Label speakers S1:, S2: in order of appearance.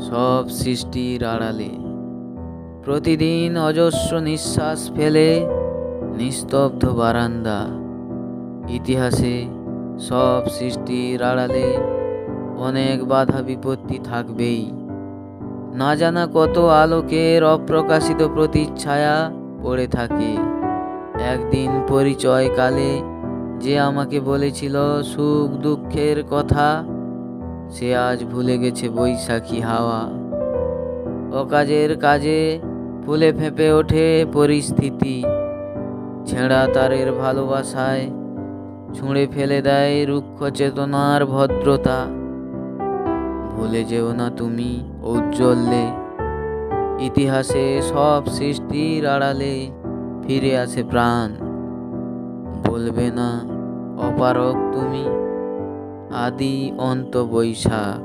S1: সব সৃষ্টির আড়ালে। প্রতিদিন অজস্র নিঃশ্বাস ফেলে নিস্তব্ধ বারান্দা। ইতিহাসে সব সৃষ্টির আড়ালে অনেক বাধা বিপত্তি থাকবেই। না জানা কত আলোকের অপ্রকাশিত প্রতিচ্ছায়া পড়ে থাকে। একদিন পরিচয়কালে যে আমাকে বলেছিল সুখ দুঃখের কথা সে আজ ভুলে গেছে বৈশাখী হাওয়া। অকাজের কাজে ফুলে ফেঁপে ওঠে পরিস্থিতি। ছেঁড়া তারের ভালোবাসায় ছুঁড়ে ফেলে দেয় রুক্ষ চেতনার ভদ্রতা। ভুলে যেও না তুমি ঔজ্জ্বল্যে, ইতিহাসে সব সৃষ্টির আড়ালে ফিরে আসে প্রাণ। বলবে না অপারক তুমি। আদি অন্ত বৈশাখ